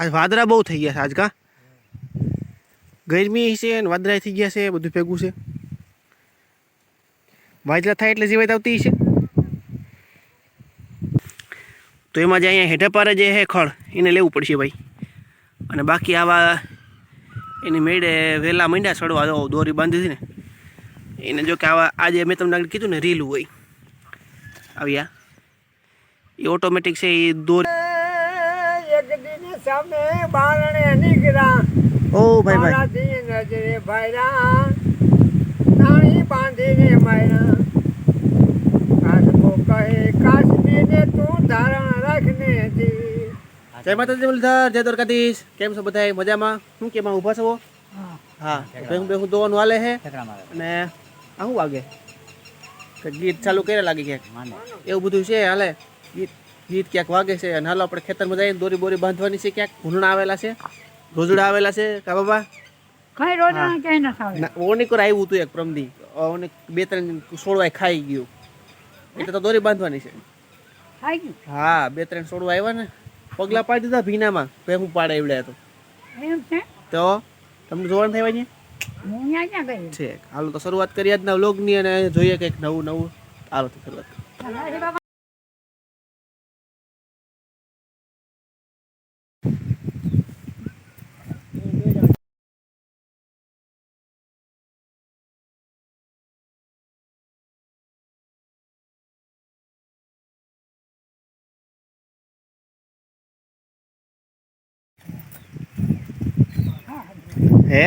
આજ વાદળા બહુ થઈ ગયા છે આજ ગરમી છે ને વાદરા થઈ ગયા છે, બધું ભેગું છે. વાદળા થાય એટલે જીવાત આવતી છે તો એમાં જે અહીંયા હેઠે જે હે ખળ, એને લેવું પડશે ભાઈ. અને બાકી આવા એની મેળે વહેલા મંડ્યા ચડવા, જો દોરી બાંધી હતી ને, એને જો કે આવા આજે મેં તમને આગળ કીધું ને રીલું હોય. આવ્યા એ ઓટોમેટિક છે, એ દોરી સામે બારણે નીકળ્યા. ઓ ભાઈ ભાઈ. મારાથી નજરે ભાયરા નાણી બાંધીને માયરા. કાસબો કહે કાશ્મીરને તું ધારણ રાખને જી. જય માતાજી મુરલીધર જય દ્વારકાધીશ. કેમ છો બધા મજામાં? શું કેમાં ઊભા છો? હા બેહું બેહું દોવાનું હાલે હે. અને આ શું વાગે? ગીત ચાલુ કર્યા લાગી કે એવું બધું છે હાલે. ગીત ગીત ક્યાંક વાગે છે અને હાલો આપણે ખેતરમાં જઈને દોરી બોરી બાંધવાની છે ક્યાંક ભૂંડણા આવેલા છે રોજડા આવેલા છે કા બાબા? કઈ રોજડા ક્યાંય ના ખાવે ના ઓનિકોર આવ્યું હતું એક પ્રમદી. ઓને બે ત્રણ સોળવાય ખાઈ ગયું. એટલે તો દોરી બાંધવાની છે. ખાઈ ગયું? હા બે ત્રણ સોળવા આવ્યા ને પગલા પાડી દીધા ભીનામાં. ભેગું પાડે એવડ્યા તો. એમ છે? તો તમને જોવાનું થાય ને હું ગઈ? છે હાલો તો શરૂઆત કરીએ આજના વ્લોગની અને જોઈએ કંઈક નવું નવું. હાલો તો શરૂઆત હે?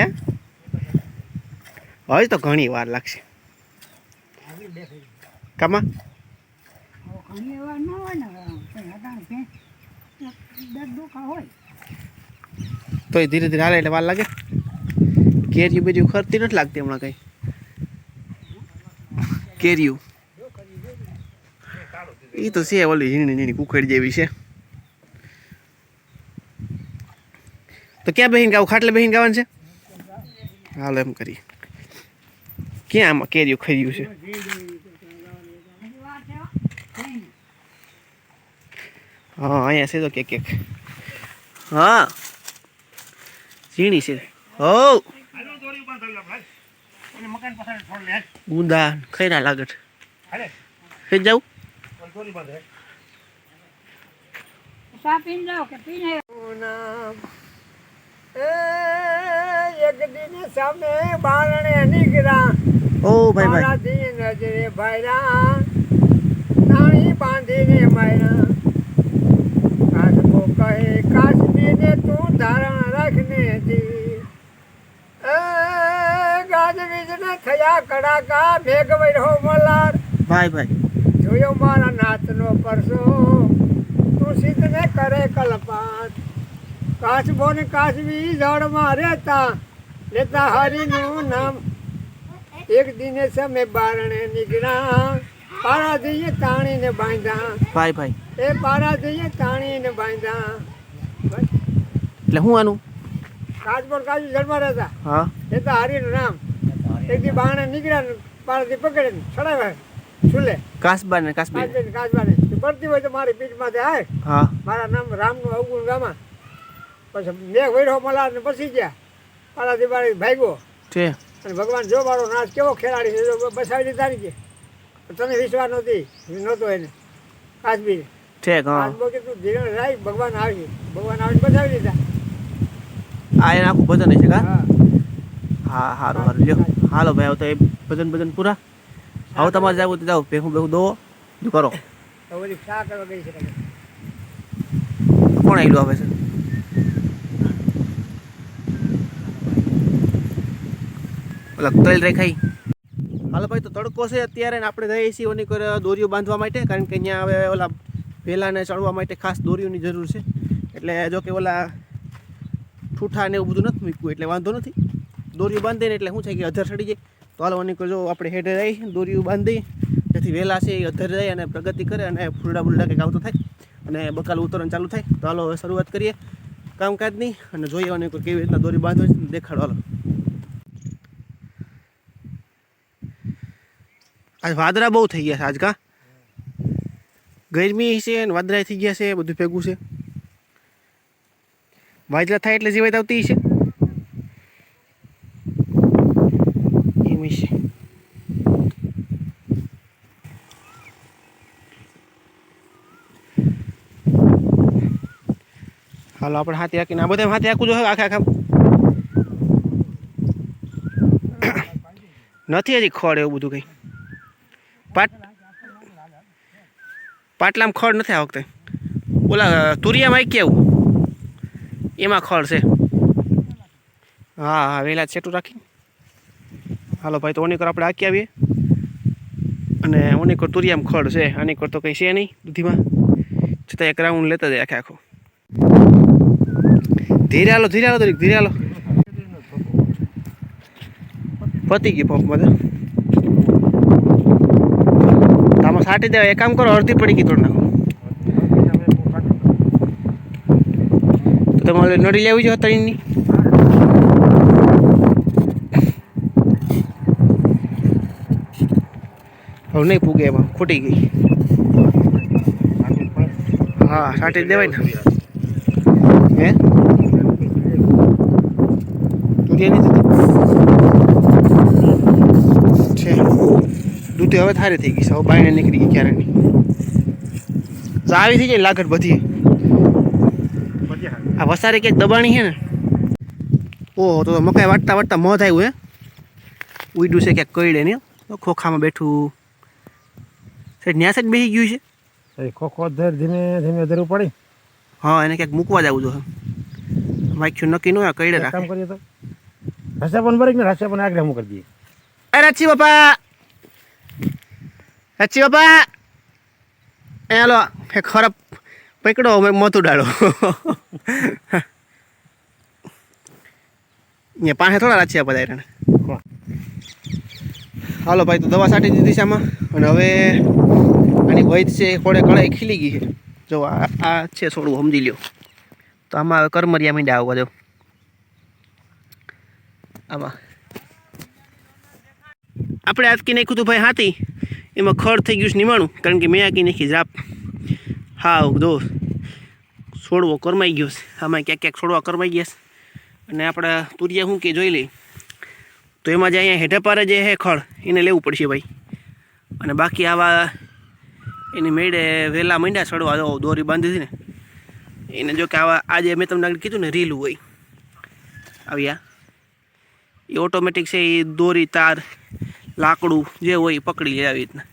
હવે તો ઘણી વાર લાગશે. કામાં? તો તોય ધીરે ધીરે હાલે એટલે વાર લાગે. કેરીયું બીજું ખરતી નથી લાગતી હમણાં કઈ. કેરીયું એ તો છે ઓલી ઝીણી ઝીણી કુકડ જેવી છે. તો ક્યાં બહેન ગાવું? ખાટલે બહેન ગાવાનું છે? હાલ એમ કરી ક્યાં આમાં કેરીયું ખર્યું છે? હા અહીંયા છે તો કેક કેક. હા. ઝીણી છે. હો. ગુંદા ખૈરા લાગટ ફેર જાઉં? સાપીને જાઓ કે પીને? નામ એ એક દિન સામે બારણે નીકળ્યા. ઓ ભાઈ ભાઈ. મારાથી નજરે ભાયરા નાણી બાંધીને માયરા કાસબો કહે કાશ્મીરને તું ધારણ રાખને જી. એ ગાજવીજને થયા કડાકા મેઘ વૈરો મલાર. ભાઈ ભાઈ. જોયો મારા નાથનો પરસો. તું સિદ્ધને કરે કલ્પાત. કાચબો ને કાચવી જળમાં રહેતા લેતા હરિનું નામ. એક દિને સમે બારણે નીકળ્યા. પારા જઈએ તાણીને બાંધ્યા. ભાઈ ભાઈ. એ પારા જઈએ તાણીને બાંધ્યા. એટલે હું આનું? કાચબો ને કાચવી જળમાં રહેતા હા. લેતા હરિનું નામ. એક દી બારણે નીકળ્યા પારાથી પકડે ને ચડાવ્યા. છુલે. કાસબા ને કાસબી કાચબી ને પડતી હોય તો મારી પીઠમાંથી આય. હા. મારા નામ રામનું અવગુણ ગામા. પછી મેં વૈરો મલા ને પછી ગયા. પારાથી બારી ભાગ્યો. છે. અને ભગવાન જો મારો નાશ કેવો ખેલાડી છે બસાવી દીધા ને કે. તને વિશ્વાસ નહોતી નહોતો એને. કાશ્મીર ઠીક હા. તું ધીરે રાખ ભગવાન આવી ભગવાન આવીને બસાવી દીધા. આ એને આખું ભજન છે કા? હા. હા સારું સારું લ્યો. હાલો ભાઈ હવે તો એ ભજન ભજન પૂરા. હવે તમારે જાવ તો જાઓ. ભેગું દો કરો? કોણ આવી આવે છે? તલ રેખાઈ. હાલો ભાઈ, તો તડકો છે અત્યારે આપણે જઈએ છીએ ઓની દોરીઓ બાંધવા માટે, કારણ કે અહીંયા હવે ઓલા વેલાને ચડવા માટે ખાસ દોરીઓની જરૂર છે. એટલે જો કે ઓલા ઠૂઠા ને એવું બધું નથી મૂક્યું, એટલે વાંધો નથી. દોરીઓ બાંધે ને એટલે શું છે કે અધર ચડી જાય. તો હાલો, ઓની જો આપણે હેઠે રહી દોરીઓ બાંધી, જેથી વેલા છે એ અધર જાય અને પ્રગતિ કરે અને ફૂલડા બુલડા કંઈક આવતું થાય અને બકાલ ઉતરણ ચાલુ થાય. તો હાલો, હવે શરૂઆત કરીએ કામકાજની અને જોઈએ અને કેવી રીતના દોરી બાંધો છે દેખાડો, હાલો. આજ વાદળા બહુ થઈ ગયા છે આજ કા ગરમી છે ને વાદળા થઈ ગયા છે બધું ભેગું છે વાજલા થાય એટલે જીવાત આવતી છે એમ છે હાલો આપણે હાથે હાકીને આ બધા હાથે હાકું જો આખા આખા નથી હજી ખડ એવું બધું કંઈ પાટ પાટલામાં ખડ નથી આ વખતે. ઓલા, તુરિયામાં કેવું એમાં ખડ છે. હા હા વહેલા છેટું રાખી હાલો ભાઈ, તો ઓનીકર આપણે આકી આવીએ. અને ઓનીકર તુરિયામાં ખડ છે. આનીકર તો કંઈ છે નહીં દૂધીમાં. છતાં એક રાઉન્ડ લેતા જાય આખે આખો. ધીરે હાલો ધીરે હાલો ધીરે હાલો પતી ગયું પંપ બધા તો આમાં દેવા એક કામ કરો, અડધી પડી ગઈ થોડી નાખો. તો તમારે નડી લેવી જોઈએ તળીની હવે નહીં પૂગે એમાં, ખૂટી ગઈ. હા સાટી દેવાય ને. હે? તુરિયાની થતી છે દૂધી હવે થારે થઈ ગઈ છે. હવે બાયણે નીકળી ગઈ ક્યારેની આવી થઈ જાય લાગટ બધી. આ વસારે ક્યાંક દબાણી છે ને. ઓહો તો મકાઈ વાટતા વાટતા મોં આવ્યું હે. ઉડ્યું છે ક્યાંક કઈડે ને ખોખામાં બેઠું. સાહેબ ન્યાસ જ બેસી ગયું છે? ખોખો ધર ધીમે ધીમે ધરવું પડી. હા એને ક્યાંક મૂકવા જવું જોઈએ વાંખ્યું નક્કી ન હોય કઈડે એક કામ કરીએ તો. રસ્તા પણ ભરી ને રસ્તા પણ આગ્રહ કરી દઈએ. અરે રચ્છી બાપા! રચ્છી બાપા. એ હાલો, એ ખરાબ પકડો મોતું ડાળો અહીંયા પાસે થોડા રાચિયા બધા એને હાલો ભાઈ, તો દવા છાંટી દીધી છે આમાં અને હવે આની વૈદ છે ખોડે કળાઈ ખીલી ગઈ છે. જો, આ આ છે થોડું સમજી લ્યો. તો આમાં હવે કરમરિયા મીંડા આવવા દો. આમાં. આપણે આજકી નાખ્યું હતું ભાઈ હાથી. એમાં ખડ થઈ ગયું છે નિમાણું, કારણ કે મેં આંકી નાખી જાપ હા દો છોડવો કરમાઈ ગયો છે. આમાં ક્યાંક ક્યાંક છોડવા કરમાઈ ગયા છે. અને આપણા તુરિયા હું કે જોઈ લઈ તો એમાં જે અહીંયા હેઠેપારે જે હે ખડ, એને લેવું પડશે ભાઈ. અને બાકી આવા એની મેળે વહેલા મંડ્યા ચડવા જો દોરી બાંધી ને. એને જો કે આવા આજે મેં તમને આગળ કીધું ને, રીલું હોય. આવ્યા એ ઓટોમેટિક છે, એ દોરી, તાર લાકડું જે હોય એ પકડી લે આવી રીતના.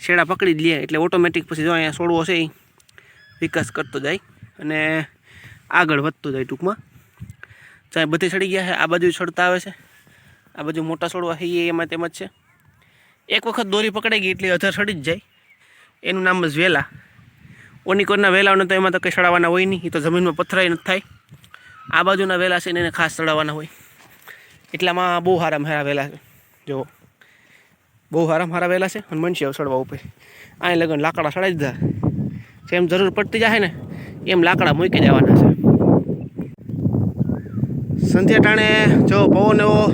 શેડા પકડી જ લે, એટલે ઓટોમેટિક પછી જો અહીંયા છોડવો છે એ વિકાસ કરતો જાય અને આગળ વધતો જાય ટૂંકમાં. ચાહે બધી સડી ગયા છે, આ બાજુ સડતા આવે છે. આ બાજુ મોટા છોડવા છે એમાં તેમ જ છે. એક વખત દોરી પકડાઈ ગઈ એટલે અધર સડી જ જાય. એનું નામ જ વેલા. ઓનિકોરના વેલાઓને તો એમાં તો કંઈ ચડાવવાના હોય નહીં, એ તો જમીનમાં પથરાઈ નથી થાય. આ બાજુના વેલા છે એને ખાસ ચડાવવાના હોય. એટલામાં બહુ હારા હારા વેલા છે. જો, બહુ હારા મારા વહેલા છે અને શિવ સડવા ઉપર. આ લગન લાકડા સડાઈ દીધા. જેમ જરૂર પડતી જાય ને, એમ લાકડા મૂકી જવાના છે. સંધ્યા ટાણે જો પવન એવો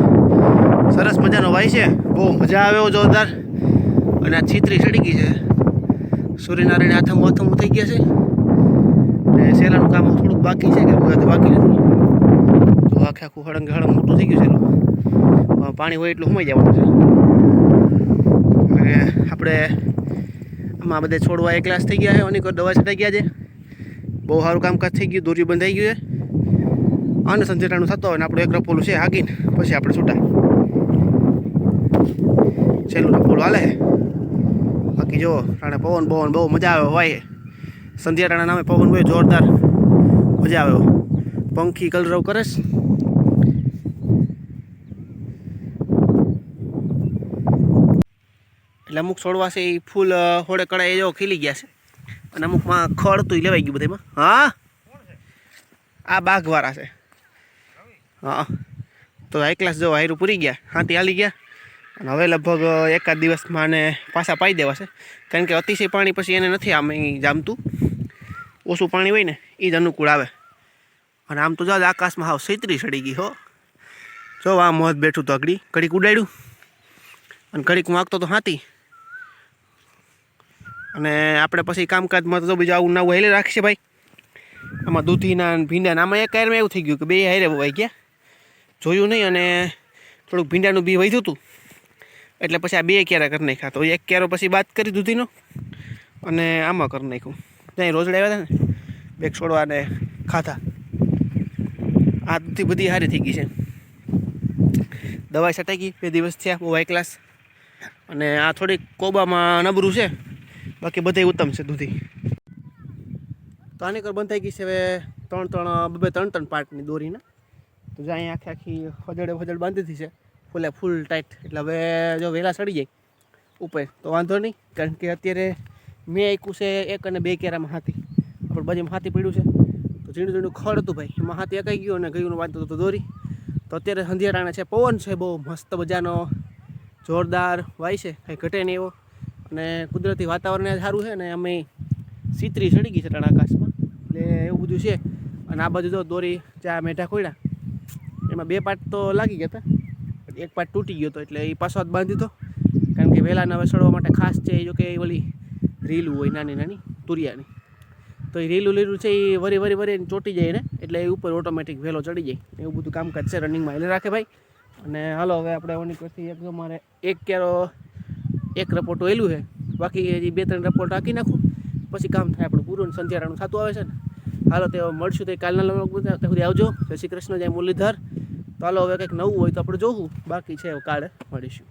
સરસ મજાનો વાય છે. બહુ મજા આવે એવો જોરદાર. અને આ છીતરી ચડી ગઈ છે. સૂર્યનારાયણ આથમું આથમું થઈ ગયા છે. ને સેલાનું કામ થોડુંક બાકી છે કે બાકી નથી. તો આખે આખું હળંગ હળંગ મોટું થઈ ગયું છે. પાણી હોય એટલું સમાઈ જવાનું છે. અને આપણે આમાં બધે છોડવા એક ગ્લાસ થઈ ગયા છે, અનેક દવા છટાઈ ગયા છે. બહુ સારું કામકાજ થઈ ગયું, દોરી બંધાઈ ગયું છે. અને સંજેટાનું થતો હોય ને આપણું એક રપોલું છે હાકીને પછી આપણે છૂટા. છેલ્લું રપોલું હાલે. બાકી જો, રાણે પવન પવન બહુ મજા આવે હોય સંધ્યાટાણા નામે પવન હોય, જોરદાર. મજા આવ્યો પંખી કલરવ કરે એટલે અમુક છોડવા છે એ ફૂલ હોળે હોડે કળાએ જો ખીલી ગયા છે. અને અમુકમાં ખડ તો લેવાઈ ગયું બધામાં હા? આ બાઘવાળા છે. હા. તો હાઈ ક્લાસ જો હાયરું પૂરી ગયા, હાથી હાલી ગયા. અને હવે લગભગ એકાદ દિવસમાં આને પાછા પાઈ દેવા છે. કારણ કે અતિશય પાણી પછી એને નથી આમ જામતું. ઓછું પાણી હોય ને એ જ અનુકૂળ આવે. અને આમ તો જો આકાશમાં હાવ સૈત્રી ચડી ગઈ, હો. જો આ મોત બેઠું તો અગડી ઘડીક ઉડાડ્યું. અને ઘડીક વાગતો તો હાથી. અને આપણે પછી કામકાજમાં તો બીજું આવું નવું હેલે રાખશે ભાઈ. આમાં દૂધીના ભીંડાના, આમાં એક કાયરમાં એવું થઈ ગયું કે બે હારે વહી ગયા. જોયું નહીં અને થોડુંક ભીંડાનું બી વધ્યું હતું. એટલે પછી આ બે ક્યારા કરી નાખ્યા. તો એક ક્યારો પછી બાદ કરી દૂધીનો અને આમાં કરી નાખ્યું. ત્યાં રોજડા આવ્યા હતા ને, બેગ છોડવા અને ખાધા. આ દૂધી બધી સારી થઈ ગઈ છે. દવાઈ છટાઈ ગઈ, બે દિવસ થયા બહુ હાઈ ક્લાસ. અને આ થોડીક કોબામાં નબરું છે. બાકી બધે ઉત્તમ છે દૂધી. તો આની કર બંધ થઈ ગઈ છે હવે ત્રણ ત્રણ, બે ત્રણ ત્રણ પાર્ટની દોરીના. તો જ્યાં અહીં આખી આખી ફજડે ફજડ બાંધી દીધી છે, ફૂલે ફૂલ ટાઈટ. એટલે હવે જો વહેલા સડી જાય ઉપર, તો વાંધો નહીં, કારણ કે અત્યારે મેં આપ્યું છે એક અને બે કેરામાં હાથી. આપણે બાજુમાં હાથી પડ્યું છે. તો ઝીણું ઝીણું ખડ હતું ભાઈ. એમાં હાથી અકાઈ ગયું અને ગયું વાંધો તો દોરી. તો અત્યારે સંધ્યારાણે છે, પવન છે બહુ મસ્ત મજાનો, જોરદાર વાય છે. કંઈ ઘટે નહીં એવો. અને કુદરતી વાતાવરણ સારું છે ને અમે સીતરી ચડી ગઈ છે ટાણા આકાશમાં. એટલે એવું બધું છે. અને આ બાજુ તો દોરી, ચા મેઢા ખોડ્યા એમાં બે પાટ તો લાગી ગયા હતા. એક પાટ તૂટી ગયો હતો એટલે એ પાછો બાંધી દીધો કારણ કે વહેલાના હવે સડવા માટે ખાસ છે જો કે એ ઓલી રીલું હોય નાની નાની, તુરિયાની. તો એ રીલું લીલું છે એ વરી વરી વરી ચોટી જાય ને એટલે એ ઉપર ઓટોમેટિક વહેલો ચડી જાય. એવું બધું કામકાજ છે રનિંગમાં એટલે રાખે ભાઈ. અને હાલો હવે આપણે ઓની પરથી એક અમારે એક ક્યારો એક રપોટો એલું છે. બાકી હજી બે ત્રણ રપોટ રાખી નાખું. પછી કામ થાય આપણું પૂરું સંધ્યારાનું થતું આવે છે ને. હાલો તે મળશું તે કાલના લોકો ત્યાં સુધી આવજો. જય શ્રી કૃષ્ણ, જય મુરલીધર. તો હાલો હવે કંઈક નવું હોય તો આપણે જોવું. બાકી છે કાલે મળીશું.